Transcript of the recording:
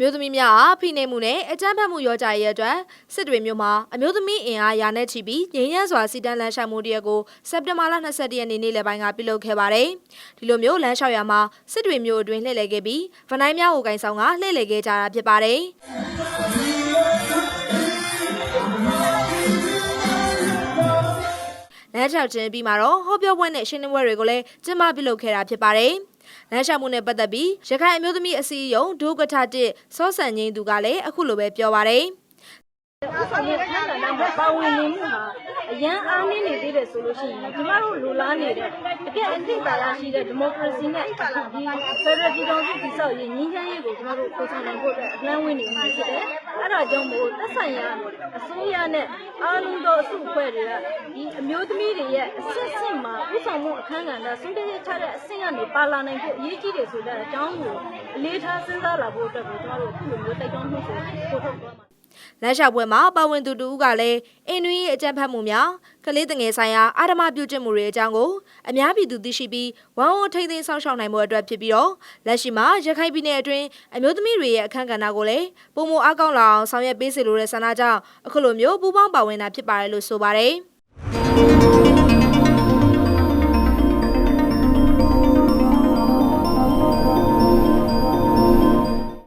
မျိုးသမီးများအားဖိနှိပ်မှုနဲ့အကြမ်းဖက်မှုရောကြရဲ့အတွက်စစ်တွေမျိုးမှာအမျိုးသမီးအင်အားရာနဲ့ချီပြီးငြိမ်းချမ်းစွာစီတန်းလမ်းလျှောက်မှုတရက်ကိုစက်တင်ဘာလ22ရက်နေ့နေ့လယ်ပိုင်းကပြုလုပ်ခဲ့ပါတယ်။ဒီလိုမျိုးလမ်းလျှောက်ရမှာစစ်တွေမျိုးအတွင်းလှည့်လည်ခဲ့ပြီးဗနိုင်းများကိုကင်ဆောင်ကလှည့်လည်ခဲ့ကြတာဖြစ်ပါတယ်။ လမ်းလျှောက်ခြင်းပြီးမှာတော့ဟောပြောပွဲနဲ့ရှင်းလင်းပွဲတွေကိုလည်းကျင်းပပြုလုပ်ခဲ့တာဖြစ်ပါတယ်။လမ်းလျှောက်မှုနဲ့ပတ်သက်ပြီးရခိုင်အမျိုးသမီးအစည်းအရုံးဒုက္ကဋ္ဌတစ်စောဆန်ငင်းသူကလည်းအခုလိုပဲပြောပါတယ်။ဥဆောင်ရဲ့အခန်းကဏ္ဍမှာပါဝင်နေမှုဟာ အရန်အားနည်းနေသေးတယ်ဆိုလို့ရှိရင်ကျမတို့လူလားနေတဲ့တကယ်အသိပါရရှိတဲ့ဒီမိုကရေစီနဲ့ဒီဖက်ဒရယ်ပြည်ထောင်စုတည်ဆောက်ရေးငြိမ်းချမ်းရေးကိုကျမတို့ပုံစံနိုင်ဖို့အတွက်အလန်းဝင်နေမှာဖြစ်တယ်။အဲဒါကြောင့်မို့သက်ဆိုင်ရာအစိုးရနဲ့အားလုံးသောအစုအဖွဲ့တွေကဒီအမျိုးသမီးတွေရဲ့အစစ်စစ်မှာဥဆောင်မှုအခန်းကဏ္ဍဆုံးဖြတ်ချက်ချတဲ့အဆင့်ကနေပါလာနိုင်ဖို့အရေးကြီးတယ်ဆိုတဲ့အကြောင်းကိုအလေးထားစဉ်းစားလာဖို့အတွက်ကိုကျမတို့အခုလိုမျိုးတိုက်တွန်းမှုကိုပို့ထုတ်သွားမှာ လမ်းလျှောက်ပွဲမှာပါဝင်သူတူဦးကလည်းအင်းနွေးအကြံဖတ်မှုများကလေးတငယ်ဆိုင်ရာအာဓမပြုကျင့်မှုတွေအကြောင်းကိုအများပြည်သူသိရှိပြီးဝမ်ဝန်းထိန်းသိမ်းဆောင်ရှောက်နိုင်မှုအတွက်ဖြစ်ပြီးတော့လက်ရှိမှာရခိုင်ပြည်နယ်အတွင်းအမျိုးသမီးတွေရဲ့အခမ်းကဏ္ဍကိုလည်းပုံမအားကောင်းလာအောင်ဆောင်ရွက်ပေးစေလိုတဲ့ဆန္ဒကြောင့်အခုလိုမျိုးပူးပေါင်းပါဝင်တာဖြစ်ပါတယ်လို့ဆိုပါတယ်